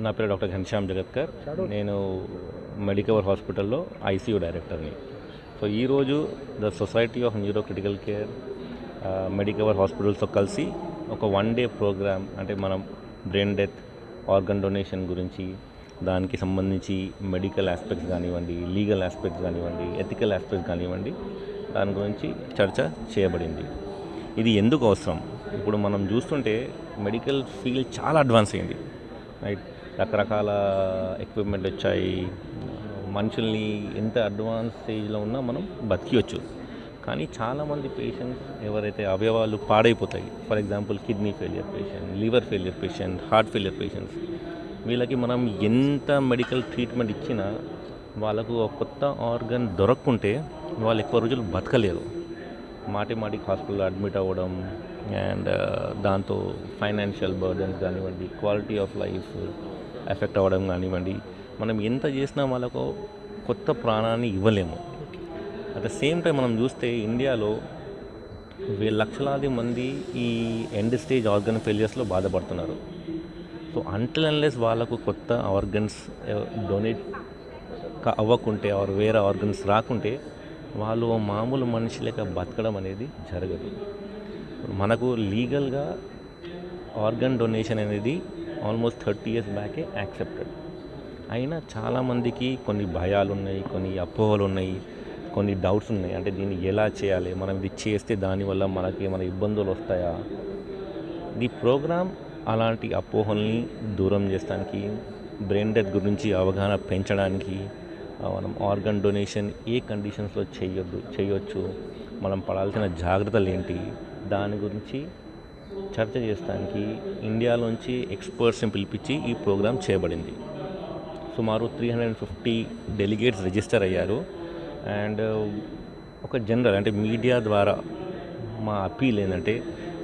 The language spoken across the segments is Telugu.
నా పేరు డాక్టర్ ఘనశ్యామ్ జగత్కర్. నేను మెడికవర్ హాస్పిటల్లో ఐసీయూ డైరెక్టర్ని. సో ఈరోజు the society of neuro critical care Medicover హాస్పిటల్స్తో కలిసి ఒక వన్ డే ప్రోగ్రామ్ అంటే మనం బ్రెయిన్ డెత్ ఆర్గన్ డొనేషన్ గురించి దానికి సంబంధించి మెడికల్ ఆస్పెక్ట్స్ కానివ్వండి లీగల్ ఆస్పెక్ట్స్ కానివ్వండి ఎథికల్ ఆస్పెక్ట్స్ కానివ్వండి దాని గురించి చర్చ చేయబడింది. ఇది ఎందుకు అవసరం? ఇప్పుడు మనం చూస్తుంటే మెడికల్ ఫీల్డ్ చాలా అడ్వాన్స్ అయింది. రైట్? రకరకాల ఎక్విప్మెంట్ వచ్చాయి. మనుషుల్ని ఎంత అడ్వాన్స్ స్టేజ్లో ఉన్నా మనం బతికివచ్చు కానీ చాలామంది పేషెంట్స్ ఎవరైతే అవయవాలు పాడైపోతాయి for example kidney failure patient liver failure patient heart failure patients వీళ్ళకి మనం ఎంత మెడికల్ ట్రీట్మెంట్ ఇచ్చినా వాళ్ళకు ఒక కొత్త ఆర్గన్ దొరక్కుంటే వాళ్ళు ఎక్కువ రోజులు బతకలేరు. మాటి మాటికి హాస్పిటల్లో అడ్మిట్ అవ్వడం అండ్ uh, దాంతో ఫైనాన్షియల్ బర్డన్స్ కానివ్వండి క్వాలిటీ ఆఫ్ లైఫ్ ఎఫెక్ట్ అవ్వడం కానివ్వండి మనం ఎంత చేసినా వాళ్ళకు కొత్త ప్రాణాన్ని ఇవ్వలేము. అట్ ద సేమ్ టైం మనం చూస్తే ఇండియాలో వే- లక్షలాది మంది ఈ ఎండ్ స్టేజ్ ఆర్గన్ ఫెయిలియర్స్లో బాధపడుతున్నారు. సో అంటిల్ అన్లెస్ వాళ్ళకు కొత్త ఆర్గన్స్ డొనేట్ eh, అవ్వకుంటే ఆర్ వేరే ఆర్గన్స్ రాకుంటే వాళ్ళు మామూలు మనిషి లేక బతకడం అనేది జరగదు. మనకు లీగల్గా ఆర్గన్ డొనేషన్ అనేది ఆల్మోస్ట్ థర్టీ ఇయర్స్ బ్యాకే యాక్సెప్టెడ్ అయినా చాలామందికి కొన్ని భయాలు ఉన్నాయి కొన్ని అపోహలు ఉన్నాయి కొన్ని డౌట్స్ ఉన్నాయి. అంటే దీన్ని ఎలా చేయాలి? మనం ఇది చేస్తే దానివల్ల మనకి ఏమైనా ఇబ్బందులు వస్తాయా? ఈ ప్రోగ్రామ్ అలాంటి అపోహల్ని దూరం చేస్తానికి బ్రెయిన్ డెత్ గురించి అవగాహన పెంచడానికి మనం ఆర్గన్ డొనేషన్ ఏ కండిషన్స్లో చేయొద్దు చేయొచ్చు మనం పడాల్సిన జాగ్రత్తలు ఏంటి దాని గురించి చర్చ చేయడానికి ఇండియాలోంచి ఎక్స్పర్ట్స్ని పిలిపించి ఈ ప్రోగ్రామ్ చేయబడింది. సుమారు three hundred and fifty delegates register అయ్యారు. అండ్ ఒక జనరల్ అంటే మీడియా ద్వారా మా అపీల్ ఏంటంటే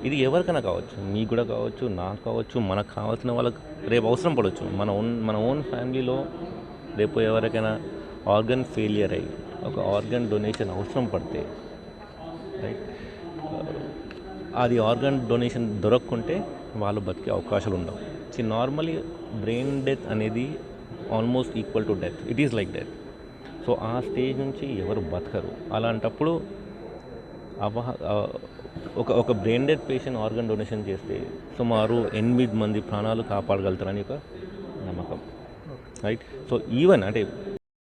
ఇది ఎవరికైనా కావచ్చు మీకు కూడా కావచ్చు నాకు కావచ్చు మనకు కావాల్సిన వాళ్ళకి రేపు అవసరం పడవచ్చు మన ఓన్ మన ఓన్ ఫ్యామిలీలో రేపు ఎవరికైనా ఆర్గన్ ఫెయిలియర్ అయ్యి ఒక ఆర్గన్ డొనేషన్ అవసరం పడితే అది ఆర్గన్ డొనేషన్ దొరకకుంటే వాళ్ళు బతికే అవకాశాలు ఉండవు సి నార్మలీ బ్రెయిన్ డెత్ అనేది almost equal to death it is like death so ఆ స్టేజ్ నుంచి ఎవరు బతకరు. అలాంటప్పుడు అవహ ఒక ఒక brain death patient organ donation చేస్తే సుమారు ఎనిమిది మంది ప్రాణాలు కాపాడగలుగుతారని ఒక నమ్మకం. రైట్ సో ఈవెన్ అంటే